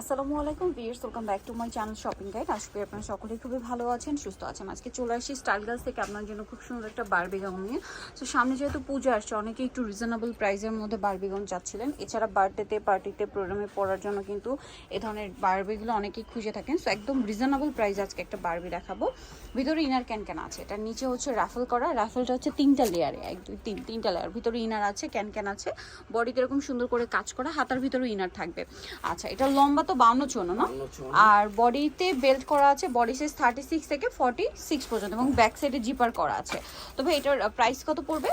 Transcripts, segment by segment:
আসসালামু আলাইকুম viewers welcome back to my channel shopping guide আশা করি আপনারা সকলেই খুবই ভালো আছেন, সুস্থ আছেন। আজকে চলে আসি স্টাইল গার্লস থেকে আপনার জন্য খুব সুন্দর একটা বারবি গাউন নিয়ে। তো সামনে যেহেতু পুজো আসছে অনেকে একটু রিজনেবল প্রাইসের মধ্যে বারবি গাউন চাচ্ছিলেন। এছাড়া বার্থডেতে পার্টিতে প্রোগ্রামে পড়ার জন্য কিন্তু এ ধরনের বারবিগুলো অনেকেই খুঁজে থাকেন। সো একদম রিজনেবল প্রাইস আজকে একটা বারবি দেখাবো। ভিতরে ইনার ক্যান ক্যান আছে। এটার নিচে হচ্ছে রাফেল করা। রাফেলটা হচ্ছে তিনটা লেয়ারে এক, দুই, তিন, তিনটা লেয়ার ভিতরে ইনার আছে ক্যান ক্যান আছে। বডিতে এরকম সুন্দর করে কাজ করা, হাতার ভিতরে ইনার থাকবে। আচ্ছা এটা লম্বা তো বাউন্ন চুয়ান্ন না? আর বডিতে বেল্ট করা আছে বডি সাইজ থার্টি সিক্স থেকে ফর্টি সিক্স পর্যন্ত এবং ব্যাক সাইডে জিপার করা আছে। তবে এটার প্রাইস কত পড়বে?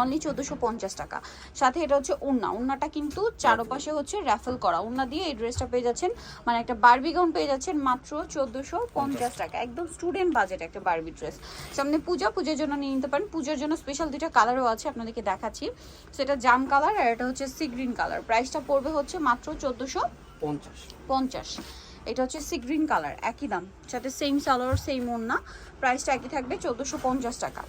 অনলি চোদ্দোশো পঞ্চাশ টাকা। সাথে এটা হচ্ছে উন্না উন্নাটা কিন্তু চারপাশে হচ্ছে র্যাফেল করা। উন্না দিয়ে এই ড্রেসটা পেয়ে যাচ্ছেন মানে একটা বার্বি গাউন পেয়ে যাচ্ছেন মাত্র চোদ্দোশো পঞ্চাশ টাকা। একদম স্টুডেন্ট বাজেট একটা বার্বি ড্রেস সামনে পূজা পুজোর জন্য নিয়ে নিতে পারেন। পুজোর জন্য স্পেশাল দুইটা কালারও আছে আপনাদেরকে দেখাচ্ছি। সেটা জাম কালার আর এটা হচ্ছে সি গ্রিন কালার প্রাইসটা পড়বে হচ্ছে মাত্র চোদ্দোশো পঞ্চাশ। পঞ্চাশ। এটা হচ্ছে সি গ্রিন কালার একই দাম। সাথে সেম সালোয়ার সেম ওড়না। প্রাইসটা একই থাকবে চোদ্দোশো পঞ্চাশ টাকা।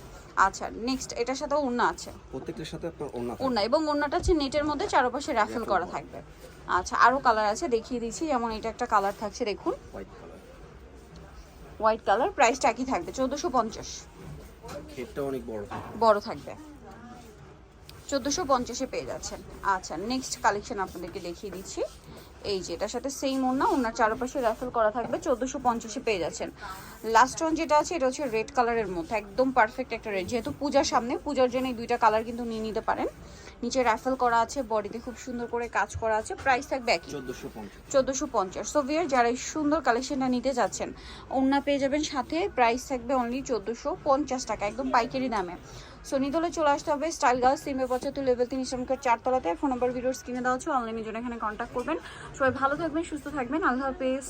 আচ্ছা নেক্সট এটার সাথে ওড়না আছে? প্রত্যেকটার সাথে আপনার ওনা ওড়না এবং ওড়নাটা হচ্ছে নেটের মধ্যে চারপাশে র্যাফেল করা থাকবে। আচ্ছা আরও কালার আছে দেখিয়ে দিচ্ছি। যেমন এটা একটা কালার থাকছে দেখুন। হোয়াইট কালার হোয়াইট কালার প্রাইসটা একই থাকবে চোদ্দোশো পঞ্চাশ। ক্ষেতটা অনেক বড়। বড় থাকবে। চোদ্দোশো পঞ্চাশে পেয়ে যাচ্ছেন। আচ্ছা নেক্সট কালেকশন আপনাদেরকে দেখিয়ে দিচ্ছি। এই যে এটার সাথে সেম ওনা ওনার চারপাশে র্যাফেল করা থাকবে চোদ্দোশো পঞ্চাশে পেয়ে যাচ্ছেন। লাস্ট ওয়ান যেটা আছে এটা হচ্ছে রেড কালারের মধ্যে একদম পারফেক্ট একটা রেড যেহেতু পূজার সামনে পূজার জন্য এই দুইটা কালার কিন্তু নিয়ে নিতে পারেন। নিচে র্যাফেল করা আছে বডিতে খুব সুন্দর করে কাজ করা আছে প্রাইস থাকবে একই। চোদ্দশো পঞ্চাশ। চোদ্দোশো পঞ্চাশ। সো ভিয়ার যারা এই সুন্দর কালেকশনটা নিতে যাচ্ছেন ওড়না পেয়ে যাবেন সাথে প্রাইস থাকবে অনলি চোদ্দোশো পঞ্চাশ টাকা একদম পাইকারি দামে। সো চলে আসতে হবে স্টাইল গার্লস সিমে পঁচাত্তর লেভেল তিন ইসলামকার চারতলাতে। ফোন নাম্বার, ভিডিওর স্ক্রিনে দেওয়া হচ্ছে অনলাইনে জন্য এখানে কন্ট্যাক্ট করবেন। সবাই ভালো থাকবেন, সুস্থ থাকবেন। আল্লাহ হাফেজ।